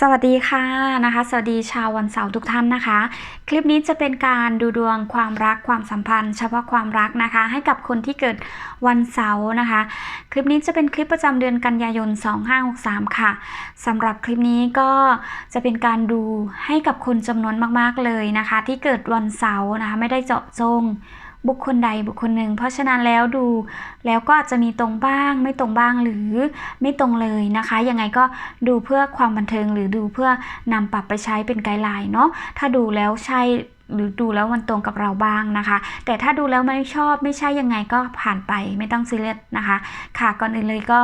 สวัสดีค่ะนะคะ สวัสดีชาววันเสาร์ทุกท่านนะคะ คลิปนี้จะเป็นการดูดวงความรักความสัมพันธ์ เฉพาะความรักนะคะ ให้กับคนที่เกิดวันเสาร์นะคะ คลิปนี้จะเป็นคลิปประจำเดือนกันยายน 2563 ค่ะสำหรับคลิปนี้ก็จะเป็นการดูให้กับคนจำนวนมากๆเลยนะคะ ที่เกิดวันเสาร์นะคะ ไม่ได้เจาะจง บุคคลใดบุคคลหนึ่ง เพราะฉะนั้นแล้วดู แล้วก็อาจจะมีตรงบ้างไม่ตรงบ้างหรือไม่ตรงเลยนะคะ ยังไงก็ดูเพื่อความบันเทิงหรือดูเพื่อนำปรับไปใช้เป็นไกด์ไลน์เนาะถ้าดูแล้วใช่ หรือดูแล้วมันตรงกับเราบ้างนะคะ แต่ถ้าดูแล้วไม่ชอบไม่ใช่ยังไงก็ผ่านไปไม่ต้องซีเรียสนะคะ ค่ะก่อนอื่นเลยก็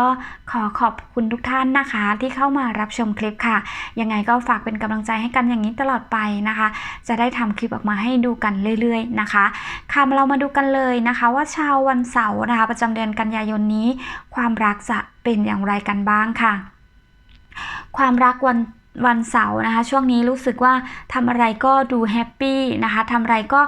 ขอขอบคุณทุกท่านนะคะ ที่เข้ามารับชมคลิปค่ะ ยังไงก็ฝากเป็นกำลังใจให้กันอย่างนี้ตลอดไปนะคะ จะได้ทำคลิปออกมาให้ดูกันเรื่อย ๆนะคะค่ะเรามาดูกันเลยนะคะ ว่าชาววันเสาร์นะคะประจำเดือนกันยายนนี้ ความรักจะเป็นอย่างไรกันบ้างค่ะ ความรักวัน วันเสาร์นะคะ ช่วงนี้รู้สึกว่าทำอะไรก็ดูแฮปปี้นะคะทำอะไรก็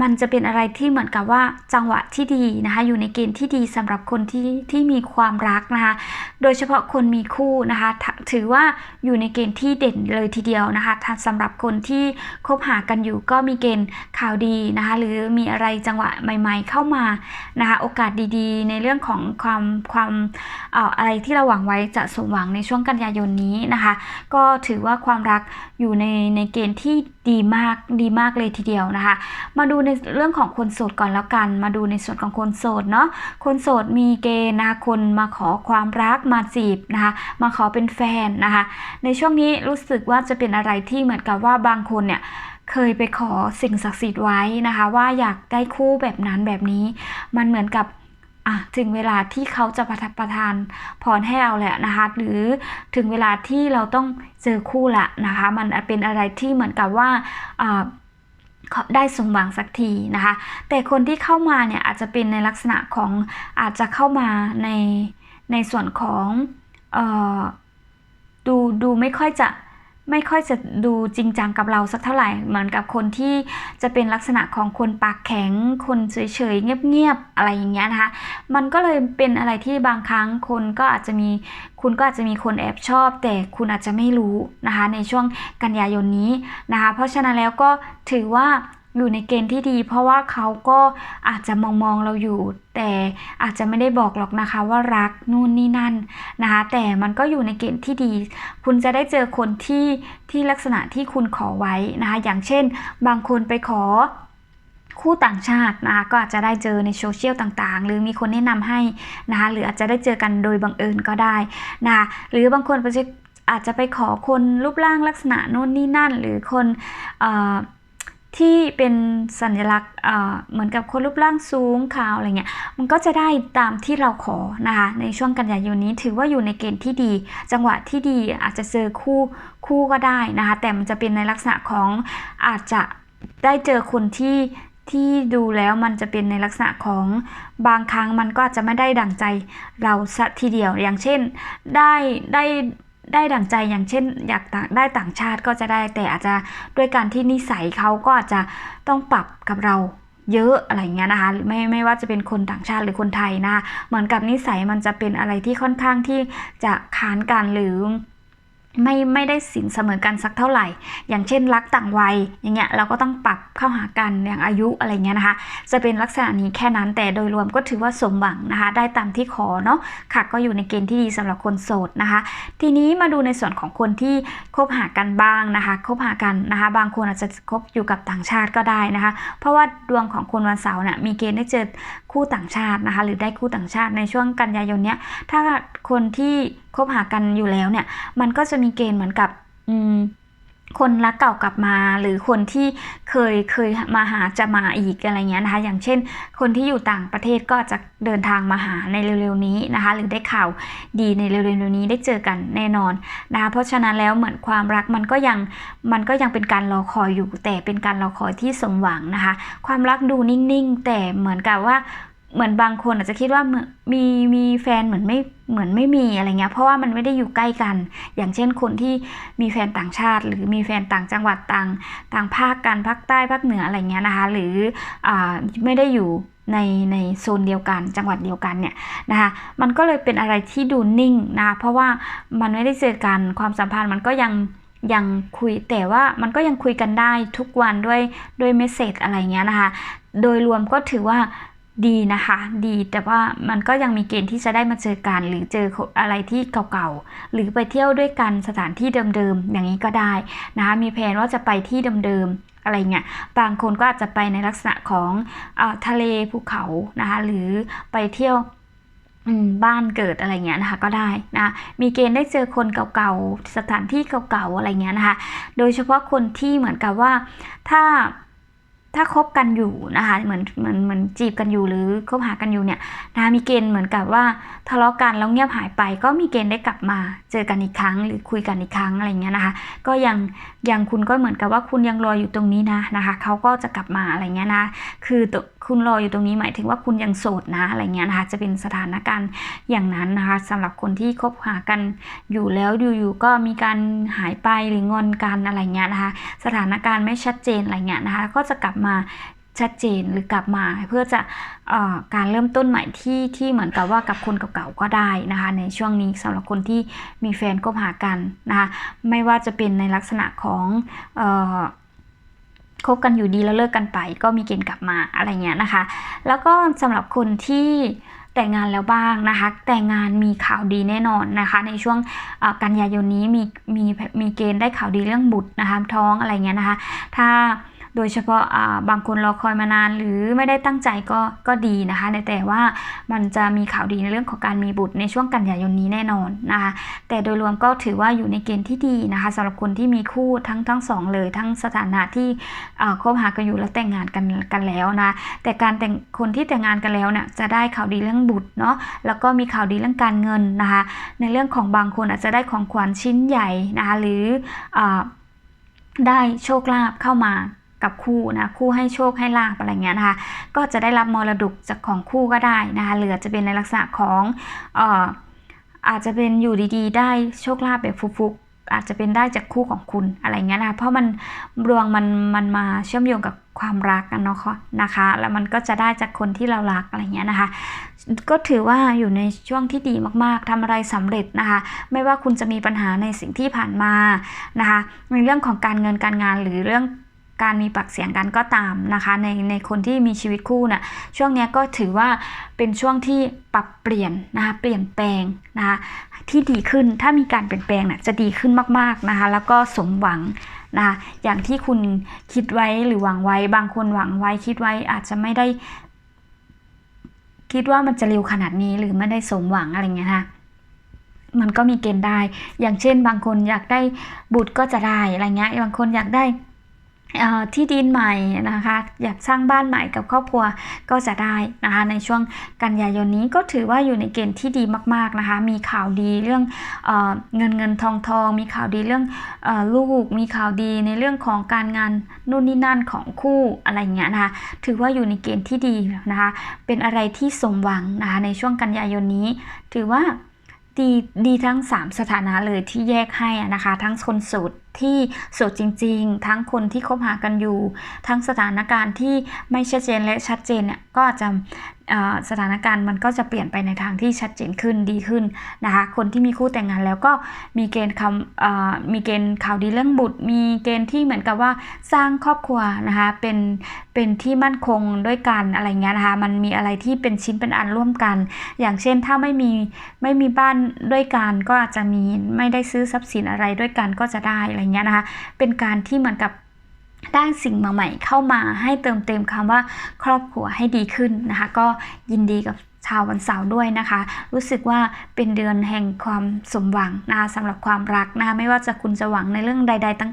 มันจะเป็นอะไรที่เหมือนกับว่าจังหวะที่ดีนะคะอยู่ในเกณฑ์ที่ดีสำหรับคนที่ที่มีความรักนะคะโดยเฉพาะคนมีคู่นะคะถือว่าอยู่ในเกณฑ์ที่เด่นเลยทีเดียวนะคะถ้าสำหรับคนที่คบหากันอยู่ก็มีเกณฑ์ข่าวดีนะคะหรือมีอะไรจังหวะใหม่ ๆ เข้ามานะคะโอกาสดีๆ ในเรื่องของความความอะไรที่เราหวังไว้จะสมหวังในช่วงกันยายนนี้นะคะ ก็ถือว่าความรักอยู่ในในเกณฑ์ที่ดีมากดีมากเลยทีเดียวนะคะ มาดูในเรื่องของคนโสดก่อนแล้วกัน มาดูในส่วนของคนโสดเนาะคนโสดมีเกณฑ์นะคะคนมาขอความรักมาจีบนะคะมาขอเป็นแฟนนะคะในช่วงนี้รู้สึกว่าจะเป็นอะไรที่เหมือนกับว่าบางคนเนี่ยเคยไปขอสิ่งศักดิ์สิทธิ์ไว้นะคะ ว่าอยากได้คู่แบบนั้นแบบนี้ มันเหมือนกับอะถึงเวลาที่เขาจะประทานประทานพรให้เราแหละนะคะ หรือถึงเวลาที่เราต้องเจอคู่ละนะคะ มันเป็นอะไรที่เหมือนกับว่าอ่า ได้สมหวังสักทีนะคะ แต่คนที่เข้ามาเนี่ยอาจจะเป็นในลักษณะของอาจจะเข้ามาในในส่วนของออดูดูไม่ค่อยจะ ไม่ค่อยจะดูจริงจังกับเราสักเท่าไหร่เหมือนกับคนที่จะเป็นลักษณะของคนปากแข็ง คนเฉยๆเงียบๆอะไรอย่างเงี้ยนะคะ มันก็เลยเป็นอะไรที่บางครั้งคนก็อาจจะมีคุณก็อาจจะมีคนแอบชอบ แต่คุณอาจจะไม่รู้นะคะ ในช่วงกันยายนนี้นะคะ เพราะฉะนั้นแล้วก็ถือว่า อยู่ในเกณฑ์ที่ดี เพราะว่าเขาก็อาจจะมองมองเราอยู่ แต่อาจจะไม่ได้บอกหรอกนะคะว่ารักนู่นนี่นั่นนะคะแต่มันก็อยู่ในเกณฑ์ที่ดี คุณจะได้เจอคนที่ที่ลักษณะที่คุณขอไว้นะคะอย่างเช่น บางคนไปขอคู่ต่างชาตินะคะก็อาจจะได้เจอในโซเชียลต่างๆ หรือมีคนแนะนำให้นะคะหรืออาจจะได้เจอกันโดยบังเอิญก็ได้นะคะหรือบางคนอาจจะไปขอคนรูปร่างลักษณะโน่นนี่นั่น หรือคนเอ่อ ที่เป็นสัญลักษณ์เหมือนกับคนรูปร่างสูงขาวอะไรเงี้ย มันก็จะได้ตามที่เราขอนะคะในช่วงกันยายนนี้ถือว่าอยู่ในเกณฑ์ที่ดี จังหวะที่ดีอาจจะเจอคู่คู่ก็ได้นะคะ แต่มันจะเป็นในลักษณะของอาจจะได้เจอคนที่ที่ดูแล้วมันจะเป็นในลักษณะของบางครั้งมันก็อาจจะไม่ได้ดั่งใจเราสัทีเดียวอย่างเช่น ได้ได้ ได้ดั่งใจอย่างเช่น อยากได้ต่างชาติก็จะได้ แต่อาจจะด้วยการที่นิสัยเขาก็อาจจะต้องปรับกับเราเยอะอะไรเงี้ยนะคะไม่ไม่ว่าจะเป็นคนต่างชาติหรือคนไทยนะเหมือนกับนิสัยมันจะเป็นอะไรที่ค่อนข้างที่จะค้านกันหรือ ไม่ไม่ได้สินเสมอกันสักเท่าไหร่ อย่างเช่นรักต่างวัยอย่างเงี้ยเราก็ต้องปรับเข้าหากันอย่างอายุอะไรเงี้ยนะคะ จะเป็นลักษณะนี้แค่นั้นแต่โดยรวมก็ถือว่าสมหวังนะคะ ได้ตามที่ขอเนาะค่ะก็อยู่ในเกณฑ์ที่ดีสำหรับคนโสดนะคะ ทีนี้มาดูในส่วนของคนที่คบหากันบ้างนะคะคบหากันนะคะ บางคนอาจจะคบอยู่กับต่างชาติก็ได้นะคะ เพราะว่าดวงของคนวันเสาร์เนี่ยมีเกณฑ์ได้เจอคู่ต่างชาตินะคะ หรือได้คู่ต่างชาติในช่วงกันยายนเนี้ยถ้าคนที่คบหากันอยู่แล้วเนี่ยมันก็จะมีเกณฑ์เหมือนกับอืมคนรักเก่ากลับมาหรือคนที่เคยเคยมาหาจะมาอีกอะไรเงี้ยนะคะ อย่างเช่น คนที่อยู่ต่างประเทศก็จะเดินทางมาหาในเร็วๆนี้นะคะ หรือได้ข่าวดีในเร็วๆนี้ได้เจอกันแน่นอนนะคะเพราะฉะนั้นแล้วเหมือนความรักมันก็ยังมันก็ยังเป็นการรอคอยอยู่แต่เป็นการรอคอยที่สมหวังนะคะ ความรักดูนิ่งๆ แต่เหมือนกับว่า เหมือนบางคนอาจจะคิดว่ามีมีแฟนเหมือนไม่เหมือนไม่มีอะไรเงี้ยเพราะว่ามันไม่ได้อยู่ใกล้กัน อย่างเช่นคนที่มีแฟนต่างชาติ หรือมีแฟนต่างจังหวัดต่างต่างภาคกันภาคใต้ภาคเหนืออะไรเงี้ยนะคะ หรืออไม่ได้อยู่ในในโซนเดียวกันจังหวัดเดียวกันเนี่ยนะคะมันก็เลยเป็นอะไรที่ดูนิ่งนะะเพราะว่ามันไม่ได้เจอกันความสัมพันธ์มันก็ยังยังคุยแต่ว่ามันก็ยังคุยกันได้ทุกวันด้วยด้วยเมสเซจอะไรเงี้ยนะคะ โดยรวมก็ถือว่า ดีนะคะ ดีแต่ว่ามันก็ยังมีเกณฑ์ที่จะได้มาเจอกัน หรือเจออะไรที่เก่าๆ หรือไปเที่ยวด้วยกันสถานที่เดิมๆ อย่างนี้ก็ได้นะคะ มีแผนว่าจะไปที่เดิมๆ อะไรเงี้ย บางคนก็อาจจะไปในลักษณะของอทะเลภูเขานะคะ หรือไปเที่ยวบ้านเกิดอะไรเงี้ยนะคะก็ได้นะ มีเกณฑ์ได้เจอคนเก่าๆ สถานที่เก่าๆ อะไรเงี้ยนะคะ โดยเฉพาะคนที่เหมือนกับว่าถ้า ถ้าคบกันอยู่นะคะเหมือนเหมือนเหมือนจีบกันอยู่หรือคบหากันอยู่เนี่ยนะคะมีเกณฑ์เหมือนกับว่าทะเลาะกันแล้วเงียบหายไป ก็มีเกณฑ์ได้กลับมาเจอกันอีกครั้ง หรือคุยกันอีกครั้งอะไรเงี้ยนะคะ ก็ยังยังคุณก็เหมือนกับว่าคุณยังรออยู่ตรงนี้นะนะคะเขาก็จะกลับมาอะไรเงี้ยนะคือตัว คุณรออยู่ตรงนี้หมายถึงว่าคุณยังโสดนะอะไรเงี้ยนะคะจะเป็นสถานการณ์อย่างนั้นนะคะสำหรับคนที่คบหากันอยู่แล้วอยู่ๆก็มีการหายไปหรืองอนกันอะไรเงี้ยนะคะสถานการณ์ไม่ชัดเจนอะไรเงี้ยนะคะก็จะกลับมาชัดเจนหรือกลับมาเพื่อจะออการเริ่มต้นใหม่ที่ที่เหมือนกับว่ากับคนเก่าๆก็ได้นะคะในช่วงนี้สำหรับคนที่มีแฟนคบหากันนะคะไม่ว่าจะเป็นในลักษณะของ คบกันอยู่ดีแล้วเลิกกันไป ก็มีเกณฑ์กลับมาอะไรเงี้ยนะคะ แล้วก็สำหรับคนที่แต่งงานแล้วบ้างนะคะ แต่งงานมีข่าวดีแน่นอนนะคะ ในช่วงกันยายนนี้มีมีมีเกณฑ์ได้ข่าวดีเรื่องบุตรนะคะท้องอะไรเงี้ยนะคะ ถ้า โดยเฉพาะบางคนรอคอยมานานหรือไม่ได้ตั้งใจก็ก็ดีนะคะ แต่ว่ามันจะมีข่าวดีในเรื่องของการมีบุตรในช่วงกันยายนนี้แน่นอนนะคะ แต่โดยรวมก็ถือว่าอยู่ในเกณฑ์ที่ดีนะคะสำหรับคนที่มีคู่ทั้งทั้งสองเลย ทั้งสถานะที่คบหากันอยู่แล้วแต่งงานกันกันแล้วนะแต่การแต่งคนที่แต่งงานกันแล้วเนี่ยจะได้ข่าวดีเรื่องบุตรเนาะแล้วก็มีข่าวดีเรื่องการเงินนะคะในเรื่องของบางคนอาจจะได้ของขวัญชิ้นใหญ่นะคะหรืออได้โชคลาภเข้ามา กับคู่นะคู่ให้โชคให้ลาบอะไรเงี้ยนะคะ ก็จะได้รับมรดกจากของคู่ก็ได้นะคะเหลือจะเป็นในลักษณะของอออาจจะเป็นอยู่ดีๆ ได้โชคลาภแบบฟุกๆอาจจะเป็นได้จากคู่ของคุณอะไรเงี้ยนะเพราะมันดวงมันมันมาเชื่อมโยงกับความรักกันเนาะนะคะ แล้วมันก็จะได้จากคนที่เรารักอะไรเงี้ยนะคะ ก็ถือว่าอยู่ในช่วงที่ดีมากๆทำอะไรสำเร็จนะคะ ไม่ว่าคุณจะมีปัญหาในสิ่งที่ผ่านมานะคะ ในเรื่องของการเงินการงานหรือเรื่อง การมีปากเสียงกันก็ตามนะคะในในคนที่มีชีวิตคู่นะ่ะช่วงนี้ก็ถือว่าเป็นช่วงที่ปรับเปลี่ยนนะคะเปลี่ยนแปลงนะคะที่ดีขึ้นถ้ามีการเปลี่ยนแปลงนะ่ะจะดีขึ้นมากๆนะคะแล้วก็สมหวังนะคะอย่างที่คุณคิดไว้หรือหวังไว้ บางคนหวังไว้คิดไว้อาจจะไม่ได้ คิดว่ามันจะเร็วขนาดนี้หรือไม่ได้สมหวังอะไรเงี้ยนะมันก็มีเกณฑ์ได้ อย่างเช่น บางคนอยากได้บุตรก็จะได้อะไรเงี้ย บางคนอยากได้ ที่ดินใหม่นะคะ อยากสร้างบ้านใหม่กับครอบครัวก็จะได้นะคะในช่วงกันยายนนี้ก็ถือว่าอยู่ในเกณฑ์ที่ดีมากๆนะคะ มีข่าวดีเรื่องเอเงินเงินทองทอง มีข่าวดีเรื่องอลูก มีข่าวดีในเรื่องของการงานนู่นนี่นั่นของคู่อะไรเงี้ยนะคะถือว่าอยู่ในเกณฑ์ที่ดีนะคะ เป็นอะไรที่สมหวังนะคะในช่วงกันยายนนี้ ถือว่าดีดีทั้ง 3 สถานะเลยที่แยกให้นะคะ ทั้งคนโสด ที่โสดจริง ๆ ทั้งคนที่คบหากันอยู่ ทั้งสถานการณ์ที่ไม่ชัดเจนและชัดเจนเนี่ยก็จะสถานการณ์มันก็จะเปลี่ยนไปในทางที่ชัดเจนขึ้นดีขึ้นนะคะ คนที่มีคู่แต่งงานแล้วก็มีเกณฑ์คำมีเกณฑ์ข่าวดีเรื่องบุตร มีเกณฑ์ที่เหมือนกับว่าสร้างครอบครัวนะคะ เป็นเป็นที่มั่นคงด้วยกันอะไรเงี้ยนะคะ มันมีอะไรที่เป็นชิ้นเป็นอันร่วมกัน อย่างเช่นถ้าไม่มีไม่มีบ้านด้วยกันก็อาจจะมีไม่ได้ซื้อทรัพย์สินอะไรด้วยกันก็จะได้อะไรเงี้ยนะคะ เป็นการที่เหมือนกับได้สิ่งใหม่ๆเข้ามาให้เติมเต็มคำว่าครอบครัวให้ดีขึ้นนะคะ ก็ยินดีกับชาววันเสาร์ด้วยนะคะ รู้สึกว่าเป็นเดือนแห่งความสมหวังนะคะสำหรับความรักนะคะไม่ว่าจะคุณจะหวังในเรื่องใด ๆตั้ง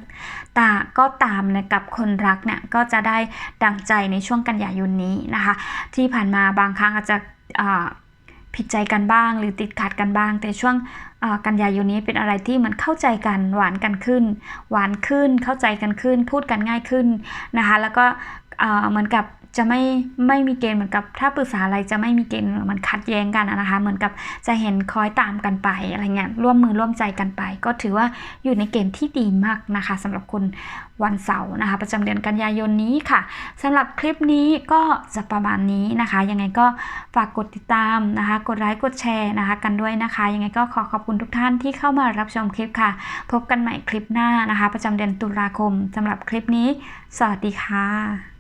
ตาก็ตามนะกับคนรักเนี่ยก็จะได้ดังใจในช่วงกันยายนนี้นะคะ ที่ผ่านมาบางครั้งอาจจะผิดใจกันบ้าง หรือติดขัดกันบ้าง แต่ช่วง กันยายนนี้เป็นอะไรที่มันเข้าใจกันหวานกันขึ้น หวานขึ้นเข้าใจกันขึ้น พูดกันง่ายขึ้นนะคะ แล้วก็เหมือนกับ จะไม่ไม่มีเกณฑ์เหมือนกับ ถ้าปรึกษาอะไรจะไม่มีเกณฑ์มันขัดแย้งกันนะคะ เหมือนกับจะเห็นคอยตามกันไปอะไรเงี้ยร่วมมือร่วมใจกันไป ก็ถือว่าอยู่ในเกณฑ์ที่ดีมากนะคะสำหรับคนวันเสาร์นะคะ ประจำเดือนกันยายนนี้ค่ะสำหรับคลิปนี้ก็จะประมาณนี้นะคะ ยังไงก็ฝากกดติดตามนะคะ กดไลค์กดแชร์นะคะ กันด้วยนะคะ ยังไงก็ขอขอบคุณทุกท่านที่เข้ามารับชมคลิปค่ะ พบกันใหม่คลิปหน้านะคะ ประจำเดือนตุลาคมสำหรับคลิปนี้ สวัสดีค่ะ